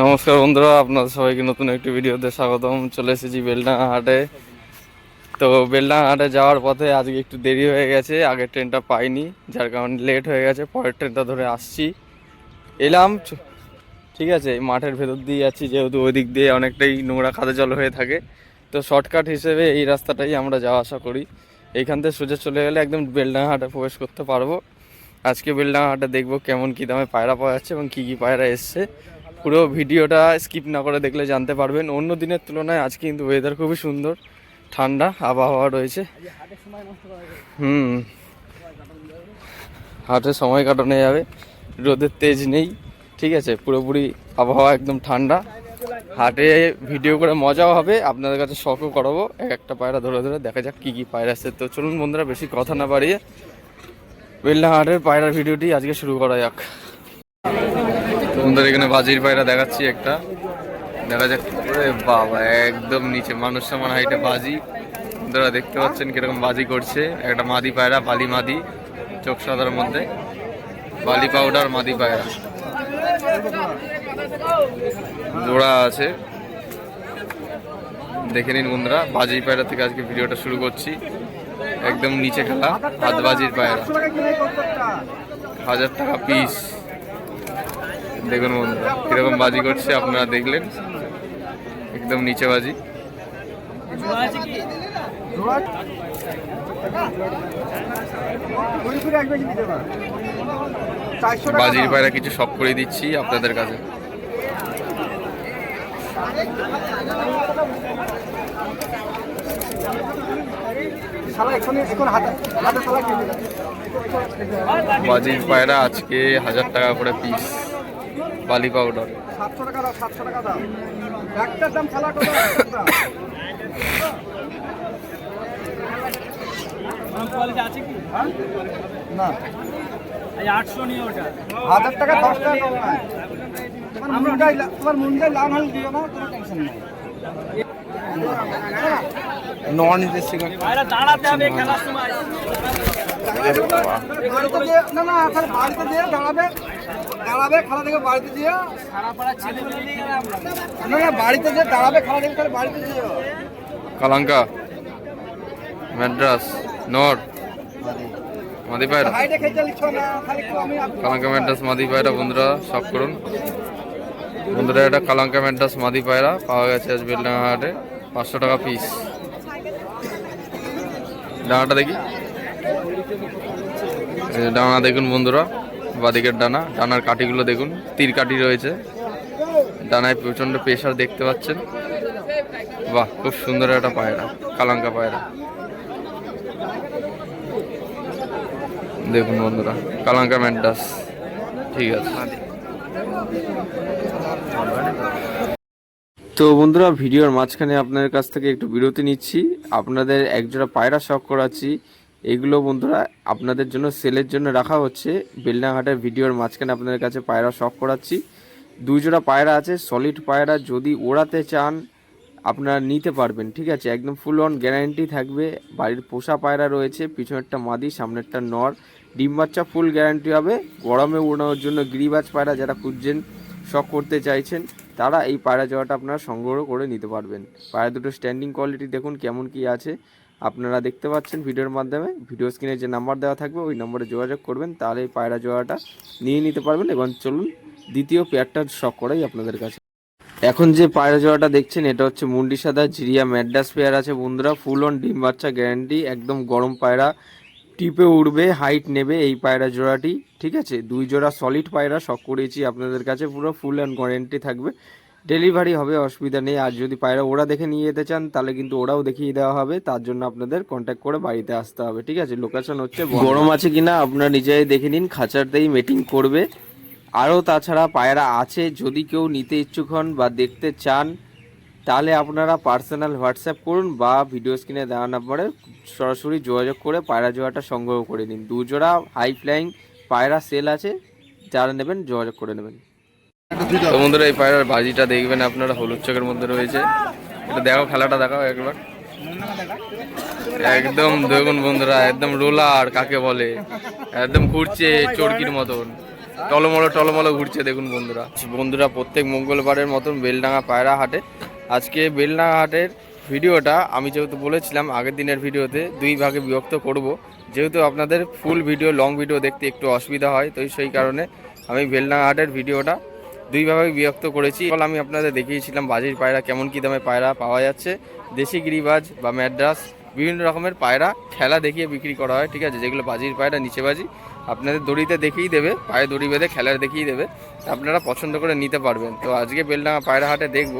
নমস্কার বন্ধুরা, আপনাদের সবাইকে নতুন একটি ভিডিওতে স্বাগতম। চলে এসেছি বেলডাঙ্গা হাটে। তো বেলডাঙ্গা হাটে যাওয়ার পথে আজকে একটু দেরি হয়ে গেছে আগের ট্রেনটা পাইনি, যার কারণে লেট হয়ে গেছে, পরের ট্রেনটা ধরে আসছি। এলাম ঠিক আছে মাঠের ভেতর দিয়ে যাচ্ছি, যেহেতু ওই দিক দিয়ে অনেকটাই নোংরা খাদে জল হয়ে থাকে। তো শর্টকাট হিসেবে এই রাস্তাটাই আমরা যাওয়া আসা করি। এইখান থেকে সোজা চলে গেলে একদম বেলডাঙ্গা হাটে প্রবেশ করতে পারব। আজকে বেলডাঙ্গা হাটে দেখব কেমন কী দামে পায়রা পাওয়া যাচ্ছে এবং কী কী পায়রা এসছে। পুরো ভিডিওটা স্কিপ না করে দেখলে জানতে পারবেন। অন্য দিনের তুলনায় আজকে কিন্তু ওয়েদার খুবই সুন্দর, ঠান্ডা, আবহাওয়া রয়েছে। হুম। হাটে সময় কাটানো যাবে, রোদের তেজ নেই, ঠিক আছে? পুরোপুরি আবহাওয়া একদম ঠান্ডা। হাটে ভিডিও করে মজাও হবে, আপনাদের কাছে শখও করাবো। এক একটা পায়রা ধরে ধরে দেখা যাক কী কী পায়রা আসছে তো চলুন বন্ধুরা, বেশি কথা না বাড়িয়ে বেলনা হাটের পায়রার ভিডিওটি আজকে শুরু করা যাক। তোমাদের এখানে বাজির পায়রা দেখাচ্ছি একটা। দেখা যাক বাবা, একদম নিচে মানুষ সমান হাইটে বাজি। আপনারা দেখতে পাচ্ছেন কীরকম বাজি করছে। একটা মাদি পায়রা, বালি মাদি, চোখ সাদার মধ্যে। বালি পাউডার মাদি পায়রা। জোড়া আছে। দেখে নিন বন্ধুরা বাজি পায়রা থেকে আজকে ভিডিওটা শুরু করছি। একদম নিচে খেলা হাত বাজির পায়রা। হাজার টাকা পিস দেখুন বন্ধুরা, কীরকম বাজি করছে আপনারা দেখলেন। একদম নিচে বাজি। বাজির পায়রা কিছু শখ করে দিচ্ছি আপনাদের কাছে। বাজির পায়রা আজকে হাজার টাকা করে পিস বালি পাউডার দাম টাকা তোমার লাল হলে দিও না, কোনো টেনশন নেই। নন না না বাড়িতে দিয়ে দাঁড়াবে দাঁড়াবে খেলা থেকে বাড়িতে দিয়ে সারা পাড়ার ছেলে মেয়ে না না বাড়িতে দিয়ে দাঁড়াবে খেলা থেকে তাহলে বাড়িতে দিয়ে কালাঙ্কা ম্যাড্রাস নর মাদি পায়রা। কালাঙ্কা ম্যাড্রাস মাদি পায়রা বন্ধুরা সব করুন। বন্ধুরা এটা কালাঙ্কা ম্যাড্রাস মাদি পায়রা পাওয়া গেছে আজ বেলডাঙ্গা হাটে। পাঁচশো টাকা পিস ডানাটা দেখি। ডানা দেখুন বন্ধুরা, বাদিকের ডানা। ডানার কাঠিগুলো দেখুন, তীর কাঠি রয়েছে। ডানায় প্রচণ্ড প্রেশার দেখতে পাচ্ছেন। বাহ, খুব সুন্দর একটা পায়রা, কালাঙ্কা পায়রা। দেখুন বন্ধুরা, কালাঙ্কা ম্যান্ডাস। ঠিক আছে। তো বন্ধুরা, ভিডিওর মাঝখানে আপনাদের কাছ থেকে একটু বিরতি নিচ্ছি। আপনাদের একজোড়া পায়রা শখ করাচ্ছি। এগুলো বন্ধুরা আপনাদের জন্য সেলের জন্য রাখা হচ্ছে। বেলনাঘাটের ভিডিওর মাঝখানে আপনাদের কাছে পায়রা শখ করাচ্ছি। দুই জোড়া পায়রা আছে সলিড পায়রা। যদি ওড়াতে চান, আপনারা নিতে পারবেন, ঠিক আছে? একদম ফুল অন গ্যারান্টি থাকবে। বাড়ির পোষা পায়রা রয়েছে, পিছনেরটা মাদি, সামনেরটা নর। ডিম বাচ্চা ফুল গ্যারান্টি হবে। গরমে উড়ানোর জন্য গিরিবাজ পায়রা যারা খুঁজছেন, শখ করতে চাইছেন তারা এই পায়রা জোড়াটা আপনারা সংগ্রহ করে নিতে পারবেন। পায়রা দুটো স্ট্যান্ডিং কোয়ালিটি দেখুন কেমন কি আছে। আপনারা দেখতে পাচ্ছেন ভিডিওর মাধ্যমে। ভিডিও স্ক্রিনে যে নাম্বার দেওয়া থাকবে, ওই নম্বরে যোগাযোগ করবেন, তাহলে এই পায়রা জোড়াটা নিয়ে নিতে পারবেন এবং চলুন দ্বিতীয় পেয়ারটা শখ করাই আপনাদের কাছে। এখন যে পায়রা জোড়াটা দেখছেন, এটা হচ্ছে মুন্ডি সাদা জিরিয়া ম্যাডাস পেয়ার আছে বন্ধুরা। ফুল অন ডিম বাচ্চা গ্যারান্টি একদম গরম পায়রা। টিপে উঠবে হাইট নেবে এই পায়রা জোড়াটি, ঠিক আছে? দুই জোড়া সলিড পায়রা, শখ করেছি আপনাদের কাছে, পুরো ফুল অ্যান্ড গ্যারেন্টি থাকবে। ডেলিভারি হবে, অসুবিধা নেই। আর যদি পায়রা ওরা দেখে নিয়ে যেতে চান, তাহলে কিন্তু ওরাও দেখিয়ে দেওয়া হবে। তার জন্য আপনাদের কন্ট্যাক্ট করে বাড়িতে আসতে হবে, ঠিক আছে? লোকেশন হচ্ছে গরম আছে কিনা আপনারা নিজেই দেখে নিন খাঁচারতেই মিটিং করবে। আরও তাছাড়া পায়রা আছে, যদি কেউ নিতে ইচ্ছুক হন বা দেখতে চান তাহলে আপনারা পার্সোনাল হোয়াটসঅ্যাপ করুন বা ভিডিও স্ক্রিনে দেওয়া নাম্বারে সরাসরি যোগাযোগ করে পায়রা জোড়াটা সংগ্রহ করে নিন। দুজোড়া হাই ফ্লাইং পায়রা সেল আছে, যারা নেবেন যোগাযোগ করে নেবেন। বন্ধুরা, এই পায়রার বাজিটা দেখবেন আপনারা, হলুদ চকের মধ্যে রয়েছে। এটা দেখো খেলাটা দেখাও একবার। একদম দেখুন বন্ধুরা, একদম রোলার, কাকে বলে? একদম ঘুরছে চরকির মতন। টলমলো টলমলো ঘুরছে দেখুন বন্ধুরা। বন্ধুরা, প্রত্যেক মঙ্গলবারের মতন বেলডাঙ্গা পায়রা হাটে। আজকে বেলডাঙ্গা হাটের ভিডিওটা আমি যেহেতু বলেছিলাম আগের দিনের ভিডিওতে, দুই ভাগে বিভক্ত করব। যেহেতু আপনাদের ফুল ভিডিও, লং ভিডিও দেখতে একটু অসুবিধা হয়, তো সেই কারণে আমি বেলডাঙ্গা হাটের ভিডিওটা দুই ভাগে বিভক্ত করেছি। ফলে আমি আপনাদের দেখিয়েছিলাম বাজির পায়রা, কেমন কী দামে পায়রা পাওয়া যাচ্ছে। দেশি গিরিবাজ বা ম্যাড্রাস, বিভিন্ন রকমের পায়রা খেলা দেখিয়ে বিক্রি করা হয়, ঠিক আছে? যেগুলো বাজির পায়রা, নিচে বাজি। আপনাদের দড়িতে দেখেই দেবে, পায়ে দড়ি বেঁধে খেলার দেখেই দেবে। আপনারা পছন্দ করে নিতে পারবেন। তো আজকে বেলডাঙা পায়রা হাটে দেখব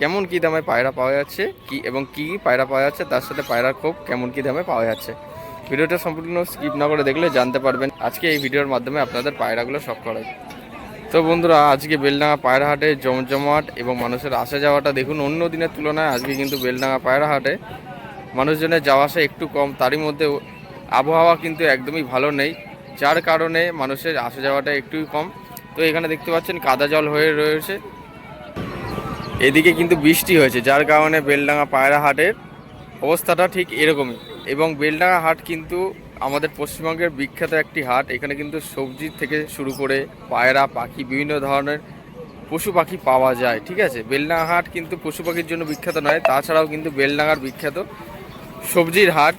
কেমন কী দামে পায়রা পাওয়া যাচ্ছে, কি এবং কী পায়রা পাওয়া যাচ্ছে, তার সাথে পায়রার খোপ কেমন কী দামে পাওয়া যাচ্ছে। ভিডিওটা সম্পূর্ণ স্কিপ না করে দেখলে জানতে পারবেন আজকে এই ভিডিওর মাধ্যমে আপনাদের পায়রাগুলো সব করাই। তো বন্ধুরা, আজকে বেলডাঙা পায়রা হাটে জমজমাট এবং মানুষের আসা যাওয়াটা দেখুন অন্য দিনের তুলনায় আজকে কিন্তু বেলডাঙ্গা পায়রা হাটে মানুষজনের যাওয়া আসা একটু কম, তারই মধ্যে আবহাওয়া কিন্তু একদমই ভালো নেই। যার কারণে মানুষের আসা যাওয়াটা একটু কম। তো এখানে দেখতে পাচ্ছেন কাদা জল হয়ে রয়েছে। এদিকে কিন্তু বৃষ্টি হয়েছে, যার কারণে বেলডাঙ্গা পায়রা হাটের অবস্থাটা ঠিক এরকমই। এবং বেলডাঙ্গা হাট কিন্তু আমাদের পশ্চিমবঙ্গের বিখ্যাত একটি হাট। এখানে কিন্তু সবজি থেকে শুরু করে পায়রা, পাখি, বিভিন্ন ধরনের পশু পাখি পাওয়া যায়, ঠিক আছে? বেলডাঙ্গা হাট কিন্তু পশু পাখির জন্য বিখ্যাত নয়, তাছাড়াও কিন্তু বেলডাঙ্গার বিখ্যাত সবজির হাট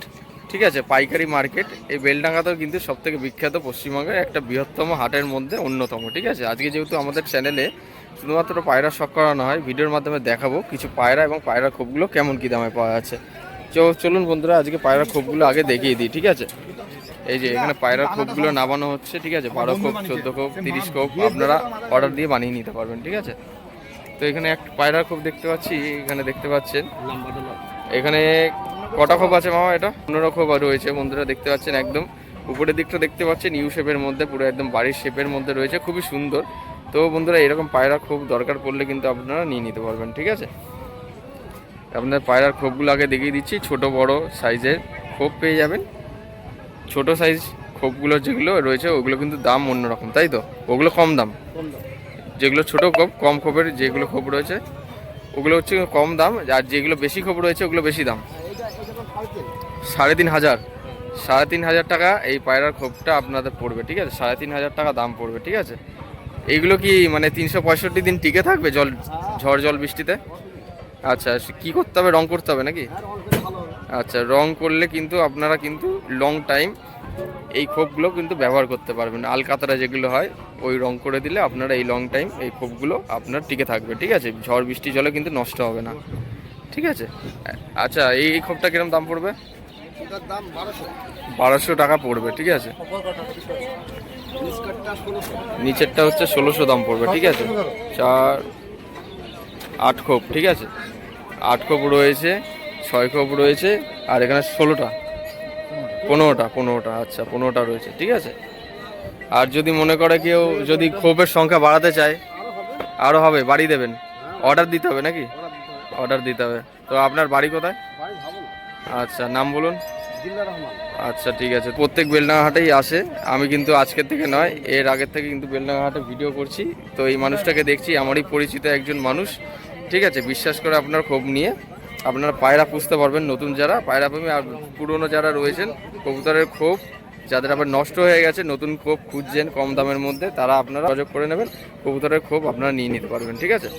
ঠিক আছে, পাইকারি মার্কেট। এই বেলডাঙ্গাতেও কিন্তু সব থেকে বিখ্যাত পশ্চিমবঙ্গের একটা বৃহত্তম হাটের মধ্যে অন্যতম, ঠিক আছে? আজকে যেহেতু আমাদের চ্যানেলে শুধুমাত্র পায়রা শখ করানো হয়, ভিডিওর মাধ্যমে দেখাবো কিছু পায়রা এবং পায়রা খোপগুলো কেমন কী দামে পাওয়া যাচ্ছে। চলুন বন্ধুরা, আজকে পায়রা খোপগুলো আগে দেখিয়ে দিই, ঠিক আছে? এই যে এখানে পায়রার খোপগুলো নামানো হচ্ছে, ঠিক আছে? বারো খোপ, চোদ্দ খোপ, তিরিশ খোপ, আপনারা অর্ডার দিয়ে বানিয়ে নিতে পারবেন, ঠিক আছে? তো এখানে এক পায়রার খোপ দেখতে পাচ্ছি, এখানে দেখতে পাচ্ছেন। এখানে কটা খোপ আছে মামা এটা? পনেরো খোপ রয়েছে বন্ধুরা দেখতে পাচ্ছেন একদম। উপরের দিকটা দেখতে পাচ্ছেন ইউ শেপের মধ্যে পুরো একদম বাড়ির শেপের মধ্যে রয়েছে খুবই সুন্দর। তো বন্ধুরা এরকম পায়রা খুব দরকার পড়লে কিন্তু আপনারা নিয়ে নিতে পারবেন ঠিক আছে? আপনাদের পায়রার খোপগুলো আগে দেখিয়ে দিচ্ছি ছোট বড় সাইজের খোপ পেয়ে যাবেন। ছোট সাইজ খোপগুলো যেগুলো রয়েছে ওগুলো কিন্তু দাম অন্যরকম তাই তো? ওগুলো কম দাম। যেগুলো ছোট খোপ কম খোপের যেগুলো খোপ রয়েছে ওগুলো হচ্ছে কম দাম আর যেগুলো বেশি খোপ রয়েছে ওগুলো বেশি দাম। সাড়ে তিন হাজার? সাড়ে তিন হাজার। টাকা এই পায়রার খোপটা আপনাদের পড়বে ঠিক আছে? সাড়ে তিন হাজার টাকা দাম পড়বে ঠিক আছে? এইগুলো কি মানে তিনশো পঁয়ষট্টি দিন টিকে থাকবে জল ঝড় জল বৃষ্টিতে? আচ্ছা কি করতে হবে? রং করতে হবে নাকি? আচ্ছা রং করলে কিন্তু আপনারা কিন্তু লং টাইম এই খোপগুলো কিন্তু ব্যবহার করতে পারবেন। আলকাতারা যেগুলো হয় ওই রং করে দিলে আপনারা এই লং টাইম এই খোপগুলো আপনার টিকে থাকবে ঠিক আছে? ঝড় বৃষ্টি জলে কিন্তু নষ্ট হবে না। ঠিক আছে? আচ্ছা এই খোপটা কিরম দাম পড়বে? বারোশো। টাকা পড়বে ঠিক আছে? নিচেরটা হচ্ছে ষোলোশো দাম পড়বে ঠিক আছে? চার আট খোপ ঠিক আছে? আট খোপ রয়েছে ছয় খোপ রয়েছে আর এখানে ষোলোটা। পনেরোটা পনেরোটা আচ্ছা পনেরোটা রয়েছে ঠিক আছে? আর যদি মনে করে কেউ যদি খোপের সংখ্যা বাড়াতে চায় আরও হবে বাড়ি দেবেন। অর্ডার দিতে হবে নাকি? অর্ডার দিতে হবে। তো আপনার বাড়ি কোথায়? আচ্ছা নাম বলুন। আচ্ছা ঠিক আছে। প্রত্যেক বেলডাঙ্গা হাটেই আসে। আমি কিন্তু আজকের থেকে নয় এর আগের থেকে কিন্তু বেলডাঙ্গা হাটে ভিডিও করছি। তো এই মানুষটাকে দেখছি আমারই পরিচিত একজন মানুষ। ঠিক আছে বিশ্বাস করে আপনার ক্ষোভ নিয়ে আপনারা পায়রা পুষতে পারবেন নতুন যারা। পায়রা প্রেমী আর পুরনো যারা রয়েছেন কবুতরের ক্ষোভ যাদের আবার নষ্ট হয়ে গেছে নতুন ক্ষোভ খুঁজছেন কম দামের মধ্যে তারা আপনারা যোগাযোগ করে নেবেন। কবুতরের ক্ষোভ আপনারা নিয়ে নিতে পারবেন ঠিক আছে?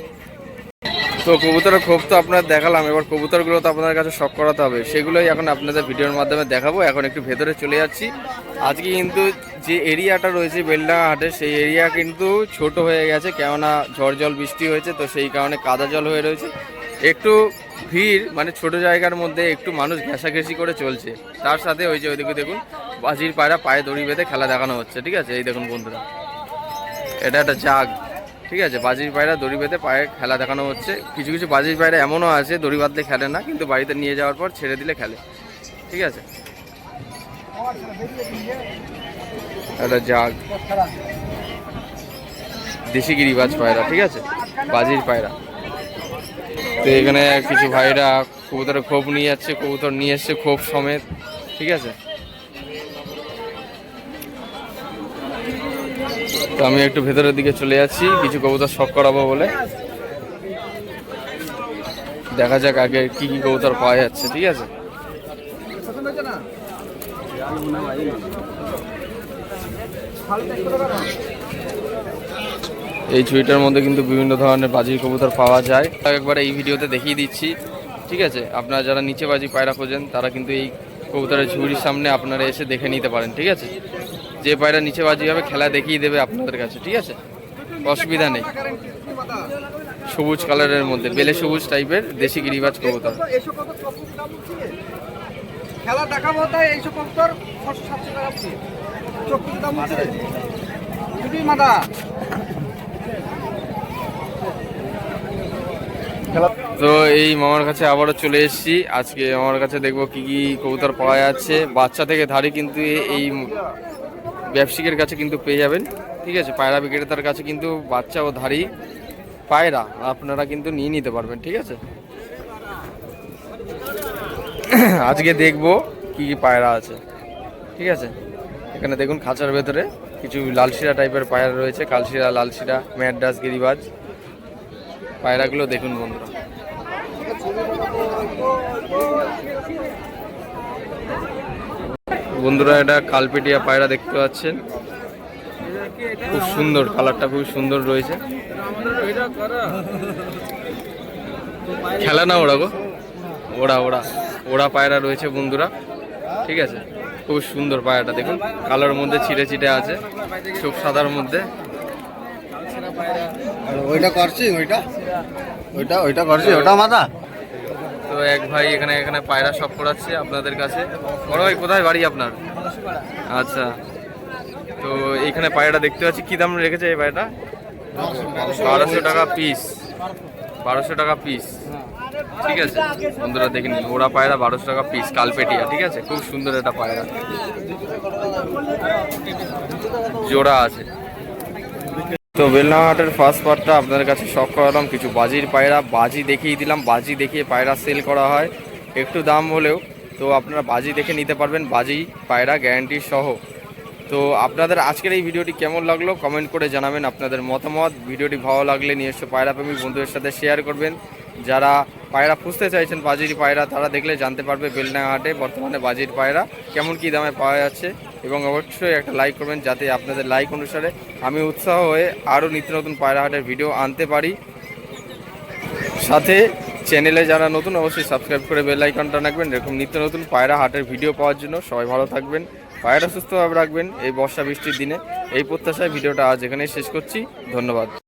তো কবুতরের খোপ তো আপনার দেখালাম, এবার কবুতরগুলো তো আপনাদের কাছে শখ করাতে হবে। সেগুলোই এখন আপনাদের ভিডিওর মাধ্যমে দেখাবো, এখন একটু ভেতরে চলে যাচ্ছি। আজকে কিন্তু যে এরিয়াটা রয়েছে বেলডাঙ্গা হাটে, সেই এরিয়া কিন্তু ছোট হয়ে গেছে, কেননা ঝড় জল, বৃষ্টি হয়েছে, তো সেই কারণে কাদা জল হয়ে রয়েছে। একটু ভিড় মানে ছোট জায়গার মধ্যে একটু মানুষ ঘেঁষাঘেঁষি করে চলছে। তার সাথে ওই যে ওইদিকে দেখুন, বাজির পায়রা পায়ে দড়ি বেঁধে খেলা দেখানো হচ্ছে, ঠিক আছে? এই দেখুন বন্ধুরা, এটা একটা জাগ। ঠিক আছে, বাজির পায়রা দড়ি বেঁধে পায়ে খেলা দেখানো হচ্ছে। কিছু কিছু বাজির পায়রা এমনও আছে, দড়ি বাঁধলে খেলে না, কিন্তু বাড়িতে নিয়ে যাওয়ার পর ছেড়ে দিলে খেলে। ঠিক আছে? একটা জাগ দেশি গিরিবাজ পায়রা, ঠিক আছে? বাজির পায়রা। তো এখানে কিছু ভাইরা কবুতরের খোপ নিয়ে যাচ্ছে, কবুতর নিয়ে এসছে খোপ সমেত, ঠিক আছে? তো আমি একটু ভেতরের দিকে চলে যাচ্ছি, কিছু কবুতর শখ করাবো বলে। দেখা যাক আগে কি কি কবুতর পাওয়া যাচ্ছে, ঠিক আছে? এই ঝুড়িটার মধ্যে কিন্তু বিভিন্ন ধরনের বাজির কবুতর পাওয়া যায়। একবার এই ভিডিওতে দেখিয়ে দিচ্ছি, ঠিক আছে? আপনারা যারা নিচে বাজি পায়রা খোঁজেন, তারা কিন্তু এই কবুতরের ঝুড়ির সামনে আপনারা এসে দেখে নিতে পারেন, ঠিক আছে? যে পায়রা নিচে বাজি হবে খেলা দেখিয়ে দেবে আপনাদের কাছে ঠিক আছে? অসুবিধা নেই। সবুজ কালারের মধ্যে বেলে সবুজ টাইপের দেশি গিরিবাজ কবুতর। এইসব কবুতর চব্বিশ দাম হচ্ছে খেলা দেখাবো তাই এইসব কবুতর ছশো সাতশো টাকা হচ্ছে দাম হচ্ছে যদি মাদা। তো এই মামার কাছে আবারও চলে এসেছি। আজকে আমার কাছে দেখব কি কি কবুতর পাওয়া যাচ্ছে। বাচ্চা থেকে ধারে কিন্তু এই ব্যবসায়িকের কাছে কিন্তু পেয়ে যাবেন। ঠিক আছে, পায়রা বিক্রেতার কাছে কিন্তু বাচ্চা ও ধারি পায়রা আপনারা কিন্তু নিয়ে নিতে পারবেন, ঠিক আছে? আজকে দেখব কি কি পায়রা আছে, ঠিক আছে? এখানে দেখুন খাঁচার ভেতরে কিছু লালশিরা টাইপের পায়রা রয়েছে, কালশিরা, লালশিরা, ম্যাড্রাস, গিরিবাজ। পায়রাগুলো দেখুন বন্ধুরা। বন্ধুরা, এটা কালপেটিয়া পায়রা দেখতে পাচ্ছেন। খুব সুন্দর, কালারটা খুব সুন্দর রয়েছে। খেলা না ওরা গো? ওরা ওরা ওরা পায়রা রয়েছে বন্ধুরা। ঠিক আছে? খুব সুন্দর পায়রাটা, দেখুন। কালোর মধ্যে ছিটে ছিটে আছে, চোখ সাদার মধ্যে। ওইটা করছি ওইটা? ওইটা ওইটা করছি ওটা মাদা তো এক ভাই এখানে এখানে পায়রা সব করাচ্ছে আপনাদের কাছে। বড় ভাই, কোথায় বাড়ি আপনার? আচ্ছা। তো এইখানে পায়রাটা দেখতে পাচ্ছি। কি দাম রেখেছে এই পায়রাটা? বারোশো টাকা পিস বারোশো টাকা পিস ঠিক আছে। বন্ধুরা, দেখে নিন। ওরা পায়রা বারোশো টাকা পিস কালপেটিয়া। ঠিক আছে? খুব সুন্দর একটা পায়রা। জোড়া আছে। তো বেলনাঘাটের ফার্স্ট পার্টটা আপনাদের কাছে শখ করালাম। কিছু বাজির পায়রা, বাজি দেখিয়ে দিলাম। বাজি দেখিয়ে পায়রা সেল করা হয়। একটু দাম হলেও তো আপনারা বাজি দেখে নিতে পারবেন। বাজি, পায়রা গ্যারান্টি সহ। তো আপনাদের আজকের এই ভিডিওটি কেমন লাগল কমেন্ট করে জানাবেন। আপনাদের মতামত, ভিডিওটি ভালো লাগলে নিজস্ব এসে পায়রা প্রেমী বন্ধুদের সাথে শেয়ার করবেন। যারা পায়রা খুঁজতে চাইছেন বাজির পায়রা, তারা দেখলে জানতে পারবে বেলনাঘাটে বর্তমানে বাজির পায়রা কেমন কী দামে পাওয়া যাচ্ছে। এবং অবশ্যই একটা লাইক করবেন যাতে আপনাদের লাইক অনুসারে আমি উৎসাহ হয়ে আরও নিত্য নতুন পায়রা হাটের ভিডিও আনতে পারি। সাথে চ্যানেলে যারা নতুন, অবশ্যই সাবস্ক্রাইব করে বেল আইকনটা রাখবেন। এরকম নিত্য নতুন পায়রা হাটের ভিডিও পাওয়ার জন্য সবাই ভালো থাকবেন, পায়রা সুস্থভাবে রাখবেন। এই বর্ষা বৃষ্টির দিনে এই প্রত্যাশায় ভিডিওটা আজ এখানেই শেষ করছি। ধন্যবাদ।